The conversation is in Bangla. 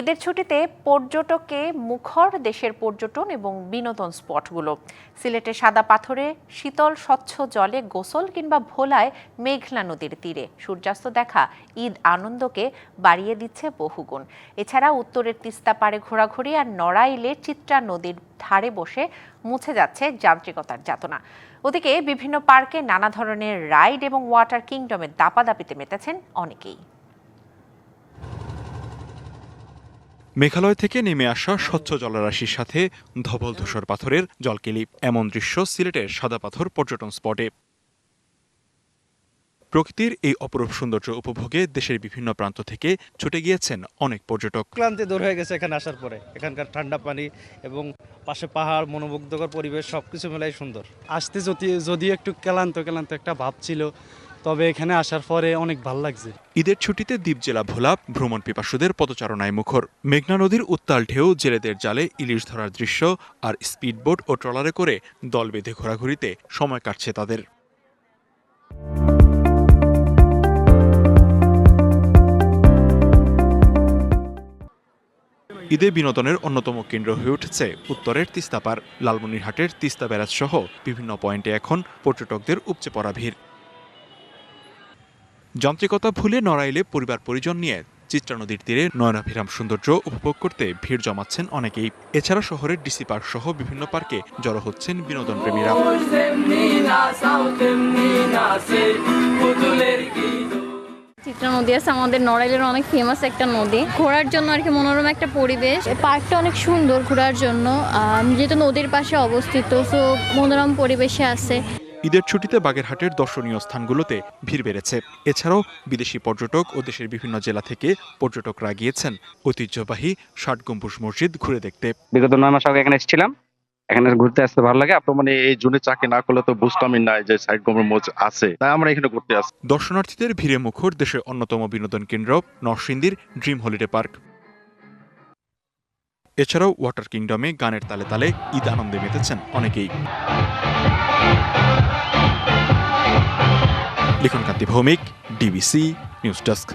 ঈদের ছুটিতে পর্যটকে মুখর দেশের পর্যটন এবং বিনোদন স্পটগুলো। সিলেটে সাদা পাথরে শীতল স্বচ্ছ জলে গোসল কিংবা ভোলায় মেঘলা নদীর তীরে। সূর্যাস্ত দেখা ঈদ আনন্দকে বাড়িয়ে দিচ্ছে বহুগুণ। এছাড়া উত্তরের তিস্তা পাড়ে ঘোরাঘুরি আর নড়াইলে চিত্রা নদীর ধারে বসে মুছে যাচ্ছে যান্ত্রিকতার যাতনা। ওদিকে বিভিন্ন পার্কে নানা ধরনের রাইড এবং ওয়াটার কিংডমের দাপাদাপিতে মেতেছেন অনেকেই। মেঘালয় থেকে নেমে আসা স্বচ্ছ জলরাশির সাথে ধবল ধূসর পাথরের জলকেলি এমন দৃশ্য সিলেটের সাদা পাথর পর্যটন স্পটে। প্রকৃতির এই অপরূপ সৌন্দর্য উপভোগে দেশের বিভিন্ন প্রান্ত থেকে ছুটে গিয়েছেন অনেক পর্যটক। ক্লান্তি দূর হয়ে গেছে এখানে আসার পরে। এখানকার ঠান্ডা পানি এবং পাশে পাহাড় মনোমুগ্ধকর পরিবেশ সব কিছু মেলাই সুন্দর। আসতে যদি যদিও একটু ক্লান্ত ক্লান্ত একটা ভাব ছিল তবে এখানে আসার পরে অনেক ভালো লাগছে। ঈদের ছুটিতে দ্বীপ জেলা ভোলা, ভ্রমণ পিপাসুদের পদচারণায় মুখর। মেঘনা নদীর উত্তাল ঢেউ, জেলেদের জালে ইলিশ ধরার দৃশ্য আর স্পিডবোট ও ট্রলারে করে দল বেঁধে ঘোরাঘুরিতে সময় কাটছে তাদের। ঈদে বিনোদনের অন্যতম কেন্দ্র হয়ে উঠেছে উত্তরের তিস্তাপার লালমনিরহাটের তিস্তা ব্যারাজ সহ বিভিন্ন পয়েন্টে এখন পর্যটকদের উপচে পড়া ভিড়। যান্ত্রিকতা ভুলে নড়াইলে পরিবার পরিজন নিয়ে চিত্রা নদীর তীরে নয়নাভিরাম সৌন্দর্য উপভোগ করতে ভিড় জমাচ্ছেন অনেকেই। এছাড়া শহরের ডিসি পার্ক সহ বিভিন্ন পার্কে জড়ো হচ্ছেন বিনোদন প্রেমীরা চিত্রা নদী আছে, আমাদের নড়াইলের অনেক ফেমাস একটা নদী। ঘোরার জন্য আর কি মনোরম একটা পরিবেশ। পার্কটা অনেক সুন্দর ঘোরার জন্য। যেহেতু নদীর পাশে অবস্থিত সো মনোরম পরিবেশে আছে। ঈদের ছুটিতে বাগেরহাটের দর্শনীয় স্থানগুলোতে ভিড় বেড়েছে। এছাড়াও বিদেশি পর্যটক ও দেশের বিভিন্ন জেলা থেকে পর্যটকরা গিয়েছেন। ঐতিহ্যবাহী ষাট গম্বুজ মসজিদ ঘুরে দেখতে। বিগত নয় মাস আগে এখানে এসেছিলাম। এখানে ঘুরতে আসতে ভালো লাগে। তো মানে এই জুনে চাকরি না করলে তো বুঝতামই নাই যে সাইড গমের মোচ আছে। তাই আমরা এখানে ঘুরতে আসি দর্শনার্থীদের ভিড়ে মুখর দেশের অন্যতম বিনোদন কেন্দ্র নরসিংদীর ড্রিম হলিডে পার্ক। এছাড়াও ওয়াটার কিংডমে গানের তালে তালে ঈদ আনন্দে মেতেছেন অনেকেই। Likhon Kanti Bhowmik, DBC, news desk.